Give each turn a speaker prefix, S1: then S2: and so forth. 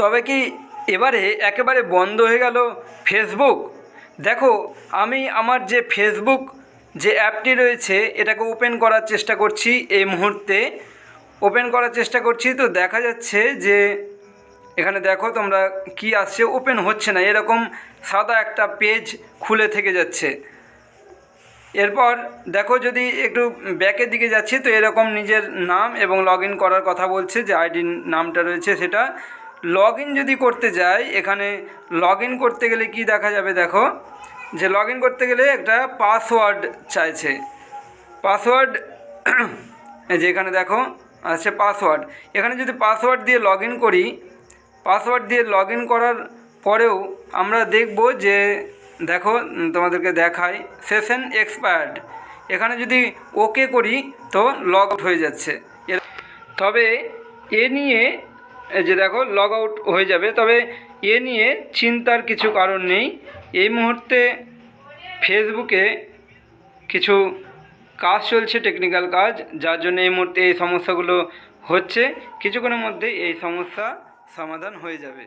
S1: তবে কি এবারে একেবারে বন্ধ হয়ে গেল ফেসবুক? দেখো, আমি আমার যে ফেসবুক যে অ্যাপটি রয়েছে, এটাকে ওপেন করার চেষ্টা করছি এই মুহূর্তে। ওপেন করার চেষ্টা করছি তো দেখা যাচ্ছে যে, এখানে দেখো তোমরা কি আসছে, ওপেন হচ্ছে না, এরকম সাদা একটা পেজ খুলে থেকে যাচ্ছে। এরপর দেখো যদি একটু ব্যাকের দিকে যাচ্ছি, তো এরকম নিজের নাম এবং লগ করার কথা বলছে, যে আইডি নামটা রয়েছে সেটা। লগ যদি করতে যাই, এখানে লগ করতে গেলে কি দেখা যাবে দেখো? যে লগ করতে গেলে একটা পাসওয়ার্ড চাইছে। পাসওয়ার্ড যে এখানে দেখো আছে পাসওয়ার্ড এখানে যদি পাসওয়ার্ড দিয়ে লগ করি পাসওয়ার্ড দিয়ে লগ করার পরেও আমরা দেখব যে, দেখো তোমাদেরকে দেখাই সেশন এক্সপায়ার্ড এখানে যদি ওকে করি, তো লগ হয়ে যাচ্ছে। তবে এ নিয়ে যে দেখো লগ আউট হয়ে যাবে। তবে এ নিয়ে চিন্তার কিছু কারণ নেই। এই মুহূর্তে ফেসবুকে কিছু কাজ চলছে টেকনিক্যাল কাজ, যার জন্য এই মুহূর্তে এই সমস্যাগুলো হচ্ছে। কিছুক্ষণের মধ্যে এই সমস্যা সমাধান হয়ে যাবে।